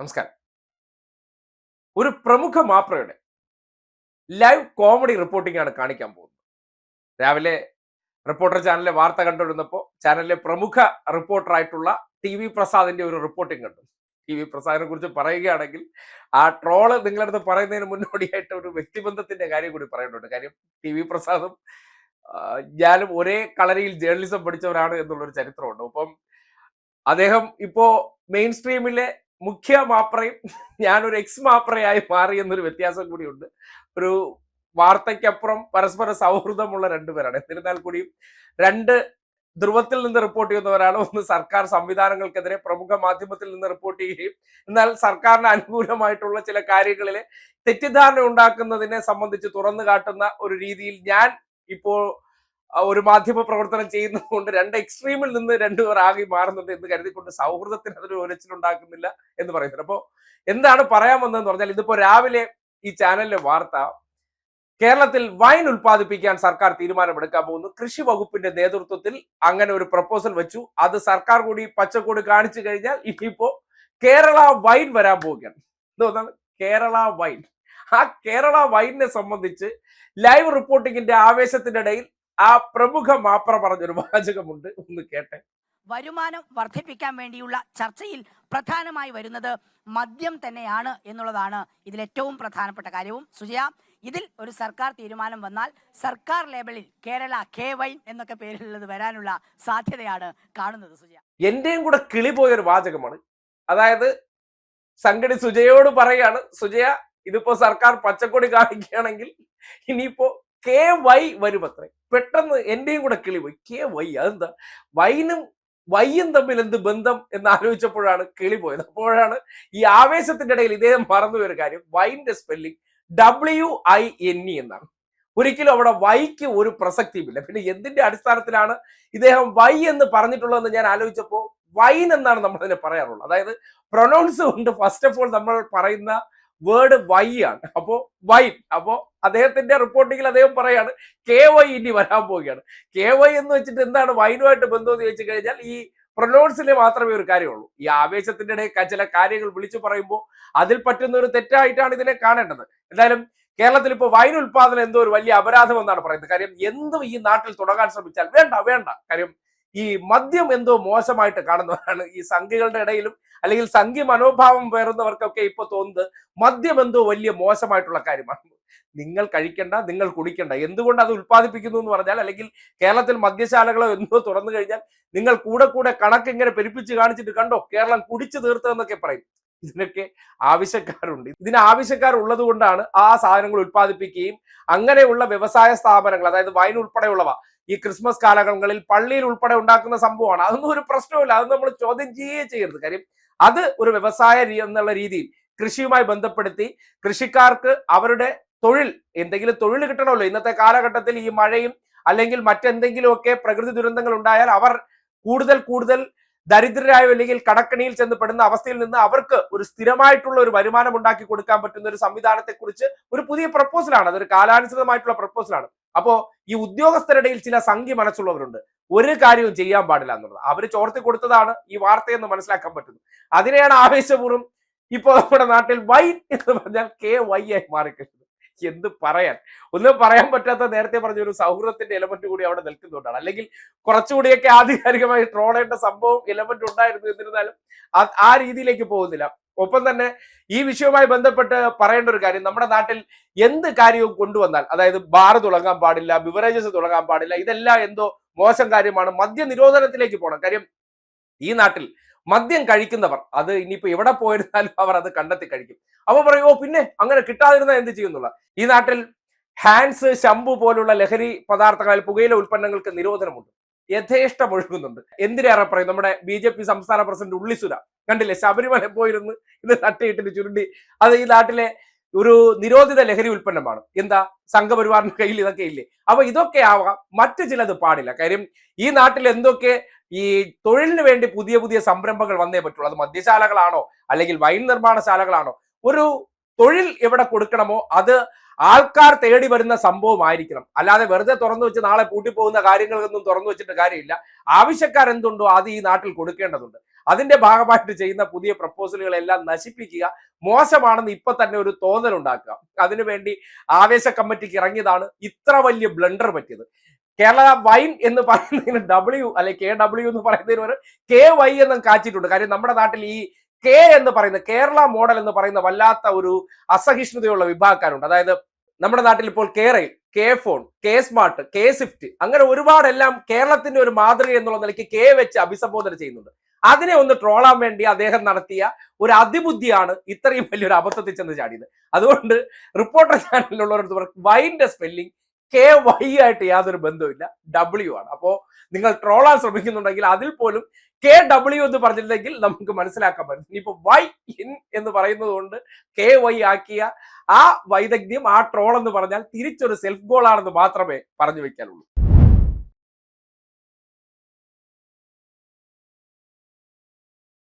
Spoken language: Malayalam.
നമസ്കാരം. ഒരു പ്രമുഖ മാപ്രയുടെ ലൈവ് കോമഡി റിപ്പോർട്ടിംഗ് ആണ് കാണിക്കാൻ പോകുന്നത്. രാവിലെ റിപ്പോർട്ടർ ചാനലിലെ വാർത്ത കണ്ടുവരുന്നപ്പോൾ ചാനലിലെ പ്രമുഖ റിപ്പോർട്ടറായിട്ടുള്ള ടി വി പ്രസാദിന്റെ ഒരു റിപ്പോർട്ടിംഗ് കണ്ടു. ടി വി പ്രസാദിനെ കുറിച്ച് പറയുകയാണെങ്കിൽ ആ ട്രോൾ നിങ്ങളടുത്ത് പറയുന്നതിന് മുന്നോടിയായിട്ട് ഒരു വ്യക്തിബന്ധത്തിന്റെ കാര്യം കൂടി പറയുന്നുണ്ട്. കാര്യം ടി വി പ്രസാദും ഞാനും ഒരേ കളരിയിൽ ജേർണലിസം പഠിച്ചവരാണ് എന്നുള്ളൊരു ചരിത്രമുണ്ട്. അപ്പം അദ്ദേഹം ഇപ്പോ മെയിൻ സ്ട്രീമിലെ മുഖ്യ മാപ്രയും ഞാനൊരു എക്സ് മാപ്രയായി മാറി എന്നൊരു വ്യത്യാസം കൂടിയുണ്ട്. ഒരു വാർത്തയ്ക്കപ്പുറം പരസ്പര സൗഹൃദമുള്ള രണ്ടുപേരാണ് എന്നിരുന്നാൽ കൂടിയും രണ്ട് ധ്രുവത്തിൽ നിന്ന് റിപ്പോർട്ട് ചെയ്യുന്നവരാണ്. ഒന്ന് സർക്കാർ സംവിധാനങ്ങൾക്കെതിരെ പ്രമുഖ മാധ്യമത്തിൽ നിന്ന് റിപ്പോർട്ട് ചെയ്യുകയും എന്നാൽ സർക്കാരിന് അനുകൂലമായിട്ടുള്ള ചില കാര്യങ്ങളിൽ തെറ്റിദ്ധാരണ ഉണ്ടാക്കുന്നതിനെ സംബന്ധിച്ച് തുറന്നു കാട്ടുന്ന ഒരു രീതിയിൽ ഞാൻ ഇപ്പോൾ ഒരു മാധ്യമ പ്രവർത്തനം ചെയ്യുന്നതുകൊണ്ട് രണ്ട് എക്സ്ട്രീമിൽ നിന്ന് രണ്ടുപേർ ആകെ മാറുന്നുണ്ട് എന്ന് കരുതിക്കൊണ്ട് സൗഹൃദത്തിന് അതൊരു ഒരച്ചിലുണ്ടാക്കുന്നില്ല എന്ന് പറയുന്നത് അപ്പോൾ എന്താണ് പറയാൻ വന്നതെന്ന് പറഞ്ഞാൽ ഇതിപ്പോ രാവിലെ ഈ ചാനലിലെ വാർത്ത കേരളത്തിൽ വൈൻ ഉൽപ്പാദിപ്പിക്കാൻ സർക്കാർ തീരുമാനമെടുക്കാൻ പോകുന്നു. കൃഷി വകുപ്പിന്റെ നേതൃത്വത്തിൽ അങ്ങനെ ഒരു പ്രപ്പോസൽ വെച്ചു. അത് സർക്കാർ കൂടി പച്ചക്കൂട് കാണിച്ചു കഴിഞ്ഞാൽ ഇനിയിപ്പോ കേരള വൈൻ വരാൻ പോവുകയാണ്. എന്തോന്നാണ് കേരള വൈൻ. ആ കേരള വൈനിനെ സംബന്ധിച്ച് ലൈവ് റിപ്പോർട്ടിങ്ങിന്റെ ആവേശത്തിന്റെ ഇടയിൽ ആ പ്രമുഖ മാപ്ര പറഞ്ഞൊരു വാചകമുണ്ട്. ഒന്ന് കേട്ടെ. വരുമാനം വർദ്ധിപ്പിക്കാൻ വേണ്ടിയുള്ള ചർച്ചയിൽ പ്രധാനമായി വരുന്നത് മദ്യം തന്നെയാണ് എന്നുള്ളതാണ് ഇതിൽ ഏറ്റവും പ്രധാനപ്പെട്ട കാര്യവും. സുജയ ഇതിൽ ഒരു സർക്കാർ തീരുമാനം വന്നാൽ സർക്കാർ ലേബലിൽ കേരള കെ വൈൻ എന്നൊക്കെ പേരിലുള്ളത് വരാനുള്ള സാധ്യതയാണ് കാണുന്നത് സുജയ. എന്റെയും കൂടെ കിളി പോയൊരു വാചകമാണ്. അതായത് സംഘടി സുജയോട് പറയാണ് സുജയ ഇതിപ്പോ സർക്കാർ പച്ചക്കൊടി കാണിക്കുകയാണെങ്കിൽ ഇനിയിപ്പോ കെ വൈ വരുമത്രേ പെട്ടെന്ന് എന്റെയും കൂടെ കിളി പോയി. കെ വൈ അതെന്താ? വൈനും വൈയും തമ്മിൽ എന്ത് ബന്ധം എന്ന് ആലോചിച്ചപ്പോഴാണ് കിളി പോയത്. അപ്പോഴാണ് ഈ ആവേശത്തിന്റെ ഇടയിൽ ഇദ്ദേഹം പറഞ്ഞു ഒരു കാര്യം. വൈന്റെ spelling W I N E എന്നാണ്. ഒരിക്കലും അവിടെ വൈക്ക് ഒരു പ്രസക്തിയുമില്ല. പിന്നെ എന്തിന്റെ അടിസ്ഥാനത്തിലാണ് ഇദ്ദേഹം വൈ എന്ന് പറഞ്ഞിട്ടുള്ളതെന്ന് ഞാൻ ആലോചിച്ചപ്പോൾ വൈൻ എന്നാണ് നമ്മൾ അതിനെ പറയാറുള്ളത്. അതായത് പ്രൊനൗൺസ് കൊണ്ട് ഫസ്റ്റ് ഓഫ് ഓൾ നമ്മൾ പറയുന്ന വേർഡ് വൈ ആണ്. അപ്പോ വൈ അപ്പോ അദ്ദേഹത്തിന്റെ റിപ്പോർട്ടിങ്ങിൽ അദ്ദേഹം പറയാണ് കെ വൈ ഇനി വരാൻ പോവുകയാണ്. കെ വൈ എന്ന് വെച്ചിട്ട് എന്താണ് വൈനുമായിട്ട് ബന്ധം എന്ന് ചോദിച്ചു കഴിഞ്ഞാൽ ഈ പ്രൊനൗൺസിലെ മാത്രമേ ഒരു കാര്യമുള്ളൂ. ഈ ആവേശത്തിന്റെ ഇടയിൽ ചില കാര്യങ്ങൾ വിളിച്ചു പറയുമ്പോൾ അതിൽ പറ്റുന്ന ഒരു തെറ്റായിട്ടാണ് ഇതിനെ കാണേണ്ടത്. എന്തായാലും കേരളത്തിൽ ഇപ്പോൾ വൈൻ ഉൽപാദനം എന്തോ ഒരു വലിയ അപരാധം എന്നാണ് പറയുന്നത്. കാര്യം എന്തും ഈ നാട്ടിൽ തുടങ്ങാൻ ശ്രമിച്ചാൽ വേണ്ട വേണ്ട. കാര്യം ഈ മദ്യം എന്തോ മോശമായിട്ട് കാണുന്നവരാണ്. ഈ സംഖ്യകളുടെ ഇടയിലും അല്ലെങ്കിൽ സംഖ്യ മനോഭാവം പേറുന്നവർക്കൊക്കെ ഇപ്പൊ തോന്നുന്നത് മദ്യം എന്തോ വലിയ മോശമായിട്ടുള്ള കാര്യമാണ്. നിങ്ങൾ കഴിക്കണ്ട നിങ്ങൾ കുടിക്കണ്ട. എന്തുകൊണ്ട് അത് ഉൽപ്പാദിപ്പിക്കുന്നു എന്ന് പറഞ്ഞാൽ അല്ലെങ്കിൽ കേരളത്തിൽ മദ്യശാലകളോ എന്തോ തുറന്നു കഴിഞ്ഞാൽ നിങ്ങൾ കൂടെ കൂടെ കണക്ക് ഇങ്ങനെ പെരുപ്പിച്ച് കാണിച്ചിട്ട് കണ്ടോ? കേരളം കുടിച്ചു തീർത്തതെന്നൊക്കെ പറയും. ഇതിനൊക്കെ ആവശ്യക്കാരുണ്ട്. ഇതിന് ആവശ്യക്കാർ ഉള്ളത് കൊണ്ടാണ് ആ സാധനങ്ങൾ ഉൽപ്പാദിപ്പിക്കുകയും അങ്ങനെയുള്ള വ്യവസായ സ്ഥാപനങ്ങൾ അതായത് വൈൻ ഉൾപ്പെടെയുള്ളവ ഈ ക്രിസ്മസ് കാലങ്ങളിൽ പള്ളിയിൽ ഉൾപ്പെടെ ഉണ്ടാക്കുന്ന സംഭവമാണ്. അതൊന്നും ഒരു പ്രശ്നവുമില്ല. അതൊന്നും നമ്മൾ ചോദ്യം ചെയ്യുകയേ ചെയ്യരുത്. കാര്യം അത് ഒരു വ്യവസായ എന്നുള്ള രീതിയിൽ കൃഷിയുമായി ബന്ധപ്പെടുത്തി കൃഷിക്കാർക്ക് അവരുടെ തൊഴിൽ എന്തെങ്കിലും തൊഴിൽ കിട്ടണമല്ലോ. ഇന്നത്തെ കാലഘട്ടത്തിൽ ഈ മഴയും അല്ലെങ്കിൽ മറ്റെന്തെങ്കിലുമൊക്കെ പ്രകൃതി ദുരന്തങ്ങൾ ഉണ്ടായാൽ അവർ കൂടുതൽ കൂടുതൽ ദരിദ്രരായോ അല്ലെങ്കിൽ കടക്കണിയിൽ ചെന്ന് പെടുന്ന അവസ്ഥയിൽ നിന്ന് അവർക്ക് ഒരു സ്ഥിരമായിട്ടുള്ള ഒരു വരുമാനം ഉണ്ടാക്കി കൊടുക്കാൻ പറ്റുന്ന ഒരു സംവിധാനത്തെക്കുറിച്ച് ഒരു പുതിയ പ്രപ്പോസലാണ് അതൊരു കാലാനുസൃതമായിട്ടുള്ള പ്രപ്പോസലാണ് അപ്പോ ഈ ഉദ്യോഗസ്ഥരുടെ ചില സംഖ്യ മനസ്സുള്ളവരുണ്ട്. ഒരു കാര്യവും ചെയ്യാൻ പാടില്ല എന്നുള്ളത്. അവർ ചോർത്തി കൊടുത്തതാണ് ഈ വാർത്തയെന്ന് മനസ്സിലാക്കാൻ പറ്റുന്നത്. അതിനെയാണ് ആവേശപൂർവം ഇപ്പോ നമ്മുടെ നാട്ടിൽ വൈ എന്ന് പറഞ്ഞാൽ കെ വൈ ആയി മാറിക്കഴിഞ്ഞത് എന്ത് പറയാൻ? ഒന്നും പറയാൻ പറ്റാത്ത നേരത്തെ പറഞ്ഞ ഒരു സൗഹൃദത്തിന്റെ എലമെന്റ് കൂടി അവിടെ നിൽക്കുന്നുണ്ടാണ് അല്ലെങ്കിൽ കുറച്ചുകൂടിയൊക്കെ ആധികാരികമായി ട്രോളേണ്ട സംഭവം എലമെന്റ് ഉണ്ടായിരുന്നു എന്നിരുന്നാലും ആ രീതിയിലേക്ക് പോകുന്നില്ല. ഒപ്പം തന്നെ ഈ വിഷയവുമായി ബന്ധപ്പെട്ട് പറയേണ്ട ഒരു കാര്യം നമ്മുടെ നാട്ടിൽ എന്ത് കാര്യവും കൊണ്ടുവന്നാൽ അതായത് ബാർ തുടങ്ങാൻ പാടില്ല ബിവറേജസ് തുടങ്ങാൻ പാടില്ല ഇതെല്ലാം എന്തോ മോശം കാര്യമാണ് മദ്യ നിരോധനത്തിലേക്ക് പോകണം. കാര്യം ഈ നാട്ടിൽ മദ്യം കഴിക്കുന്നവർ. അത് ഇനിയിപ്പോ എവിടെ പോയിരുന്നാലും അവർ അത് കണ്ടെത്തി കഴിക്കും. അപ്പൊ പറയും ഓ പിന്നെ അങ്ങനെ കിട്ടാതിരുന്ന എന്ത് ചെയ്യുന്നുള്ള ഈ നാട്ടിൽ ഹാൻസ് ശംഭു പോലുള്ള ലഹരി പദാർത്ഥങ്ങൾ പുകയില ഉൽപ്പന്നങ്ങൾക്ക് നിരോധനമുണ്ട്. യഥേഷ്ടം ഒഴുകുന്നുണ്ട്. എന്തിനേറെ പറയും? നമ്മുടെ ബി ജെ പി സംസ്ഥാന പ്രസിഡന്റ് ഉള്ളിസുര കണ്ടില്ലേ? ശബരിമല പോയിരുന്ന് ഇത് തട്ടിയിട്ടിട്ട് ചുരുണ്ടി. അത് ഈ നാട്ടിലെ ഒരു നിരോധിത ലഹരി ഉൽപ്പന്നമാണ്. എന്താ? സംഘപരിവാറിന്റെ കയ്യിൽ ഇതൊക്കെ ഇല്ലേ? അപ്പൊ ഇതൊക്കെ ആവാം. മറ്റു ചിലത് പാടില്ല. കാര്യം ഈ നാട്ടിൽ എന്തൊക്കെ ഈ തൊഴിലിന് വേണ്ടി പുതിയ പുതിയ സംരംഭങ്ങൾ വന്നേ പറ്റുള്ളൂ. അത് മദ്യശാലകളാണോ? അല്ലെങ്കിൽ വൈൻ നിർമ്മാണശാലകളാണോ? ഒരു തൊഴിൽ എവിടെ കൊടുക്കണമോ അത് ആൾക്കാർ തേടി വരുന്ന സംഭവമായിരിക്കണം. അല്ലാതെ വെറുതെ തുറന്നു വെച്ച് നാളെ പൂട്ടിപ്പോകുന്ന കാര്യങ്ങളൊന്നും തുറന്നു വെച്ചിട്ട് കാര്യമില്ല. ആവശ്യക്കാർ എന്തുണ്ടോ അത് ഈ നാട്ടിൽ കൊടുക്കേണ്ടതുണ്ട്. അതിന്റെ ഭാഗമായിട്ട് ചെയ്യുന്ന പുതിയ പ്രപ്പോസലുകളെല്ലാം നശിപ്പിക്കുക മോശമാണെന്ന് ഇപ്പൊ തന്നെ ഒരു തോന്നൽ ഉണ്ടാക്കുക അതിനുവേണ്ടി ആവേശ കമ്മിറ്റിക്ക് ഇറങ്ങിയതാണ് ഇത്ര വലിയ ബ്ലണ്ടർ പറ്റിയത്. കേരള വൈൻ എന്ന് പറയുന്നതിന് ഡബ്ല്യു അല്ലെ കെ ഡബ്ല്യു എന്ന് പറയുന്നതിന് ഒരു കെ വൈ എന്നും കാച്ചിട്ടുണ്ട് കാര്യം നമ്മുടെ നാട്ടിൽ ഈ കെ എന്ന് പറയുന്ന കേരള മോഡൽ എന്ന് പറയുന്ന വല്ലാത്ത ഒരു അസഹിഷ്ണുതയുള്ള വിഭാഗക്കാരുണ്ട്. അതായത് നമ്മുടെ നാട്ടിൽ ഇപ്പോൾ K rail K phone K smart K swift അങ്ങനെ ഒരുപാടെല്ലാം കേരളത്തിന്റെ ഒരു മാതൃക എന്നുള്ള നിലയ്ക്ക് കെ വെച്ച് അഭിസംബോധന ചെയ്യുന്നുണ്ട്. അതിനെ ഒന്ന് ട്രോളാൻ വേണ്ടി അദ്ദേഹം നടത്തിയ ഒരു അതിബുദ്ധിയാണ് ഇത്രയും വലിയൊരു അബദ്ധത്തിൽ ചെന്ന് ചാടിയത്. അതുകൊണ്ട് റിപ്പോർട്ടർ ചാനലിലുള്ളവരടുത്ത് പറയും വൈന്റെ സ്പെല്ലിംഗ് കെ വൈ ആയിട്ട് യാതൊരു ബന്ധവുമില്ല. ഡബ്ല്യു ആണ്. അപ്പോ നിങ്ങൾ ട്രോളാൻ ശ്രമിക്കുന്നുണ്ടെങ്കിൽ അതിൽ പോലും കെ ഡബ്ല്യു എന്ന് പറഞ്ഞിട്ടുണ്ടെങ്കിൽ നമുക്ക് മനസ്സിലാക്കാൻ പറ്റും. ഇനിയിപ്പോ വൈ ഇൻ എന്ന് പറയുന്നത് കൊണ്ട് കെ വൈ ആക്കിയ ആ വൈദഗ്ധ്യം ആ ട്രോൾ എന്ന് പറഞ്ഞാൽ തിരിച്ചൊരു സെൽഫ് ഗോൾ ആണെന്ന് മാത്രമേ പറഞ്ഞു വെക്കാനുള്ളൂ.